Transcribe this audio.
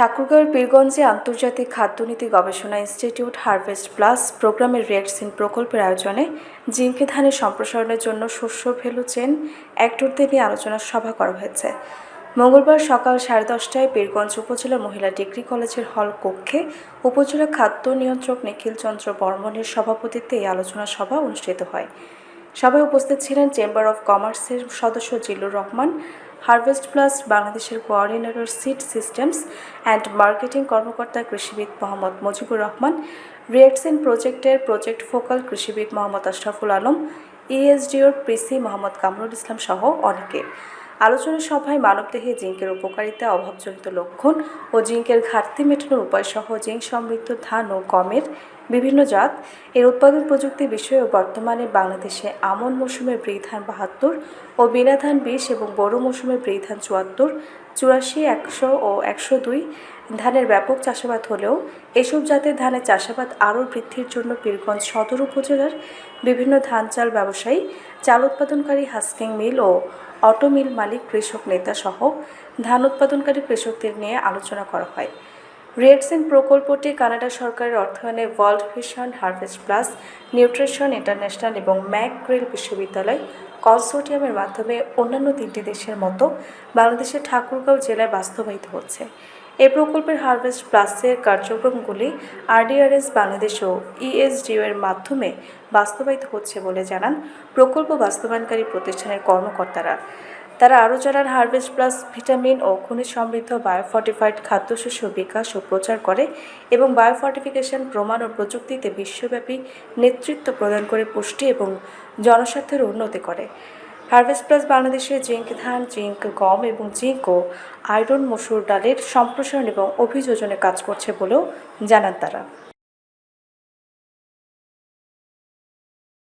ঠাকুরগাঁওয়ের পীরগঞ্জে আন্তর্জাতিক খাদ্যনীতি গবেষণা institute harvest plus প্রোগ্রামের রিয়াক্সিন প্রকল্পের আয়োজনে জিঙ্কে ধানের সম্প্রসারণের জন্য শস্য ভ্যালু চেন অ্যাক্টরদের নিয়ে আলোচনা সভা করা হয়েছে। মঙ্গলবার সকাল সাড়ে দশটায় পীরগঞ্জ উপজেলা মহিলা ডিগ্রি কলেজের হল কক্ষে উপজেলা খাদ্য নিয়ন্ত্রক নিখিল চন্দ্র বর্মনের সভাপতিত্বে এই আলোচনা সভা অনুষ্ঠিত হয়। সভায় উপস্থিত ছিলেন চেম্বার অফ কমার্সের সদস্য জিল্লুর রহমান হারভেস্ট প্লাস বাংলাদেশের coordinator seed systems and marketing কর্মকর্তা কৃষিবিদ মোহাম্মদ মুজিবুর রহমান রিয়েক্সিন প্রজেক্টের প্রজেক্ট ফোকাল কৃষিবিদ মোহাম্মদ আশরাফুল আলম ইএসডিওর পিসি মোহাম্মদ কামরুল ইসলাম সহ অনেকে। আলোচনা সভায় মানবদেহে জিঙ্কের উপকারিতা, অভাবজনিত লক্ষণ ও জিঙ্কের ঘাটতি মেটানোর উপায় সহ জিঙ্ক সমৃদ্ধ ধান ও গমের বিভিন্ন জাত। এর উৎপাদন প্রযুক্তি বিষয়ে বর্তমানে বাংলাদেশে আমন মৌসুমের বৃধান বাহাত্তর ও বিনা ধান বিশ এবং বড় মৌসুমের বৃধান চুয়াত্তর। চুরাশি, একশো ও একশো দুই ধানের ব্যাপক চাষাবাদ হলেও এসব জাতের ধানের চাষাবাদ আরও বৃদ্ধির জন্য পীরগঞ্জ সদর উপজেলার বিভিন্ন ধান চাল ব্যবসায়ী, চাল উৎপাদনকারী হাস্কিং মিল ও অটো মিল মালিক কৃষক নেতা সহ ধান উৎপাদনকারী কৃষকদের নিয়ে আলোচনা করা হয়। রিয়েটসেন প্রকল্পটি কানাডা সরকারের অর্থায়নে world vision harvest plus nutrition international এবং ম্যাকগ্রিল বিশ্ববিদ্যালয় কনসোর্টিয়ামের মাধ্যমে অন্যান্য তিনটি দেশের মতো বাংলাদেশের ঠাকুরগাঁও জেলায় বাস্তবায়িত হচ্ছে। এই প্রকল্পের হারভেস্ট প্লাসের কার্যক্রমগুলি আরডিআরএস বাংলাদেশ ও ইএসডিও এর মাধ্যমে বাস্তবায়িত হচ্ছে বলে জানান প্রকল্প বাস্তবায়নকারী প্রতিষ্ঠানের কর্মকর্তারা। তারা আরও জানান, হারভেস্ট প্লাস ভিটামিন ও খনিজ সমৃদ্ধ বায়োফর্টিফাইড খাদ্যশস্য বিকাশ ও প্রচার করে এবং বায়োফর্টিফিকেশন প্রমাণ ও প্রযুক্তিতে বিশ্বব্যাপী নেতৃত্ব প্রদান করে পুষ্টি এবং জনস্বার্থের উন্নতি করে। হারভেস্ট প্লাস বাংলাদেশে জিঙ্ক ধান, জিঙ্ক গম এবং জিঙ্ক ও আয়রন মসুর ডালের সম্প্রসারণ এবং অভিযোজনে কাজ করছে বলেও জানান তারা।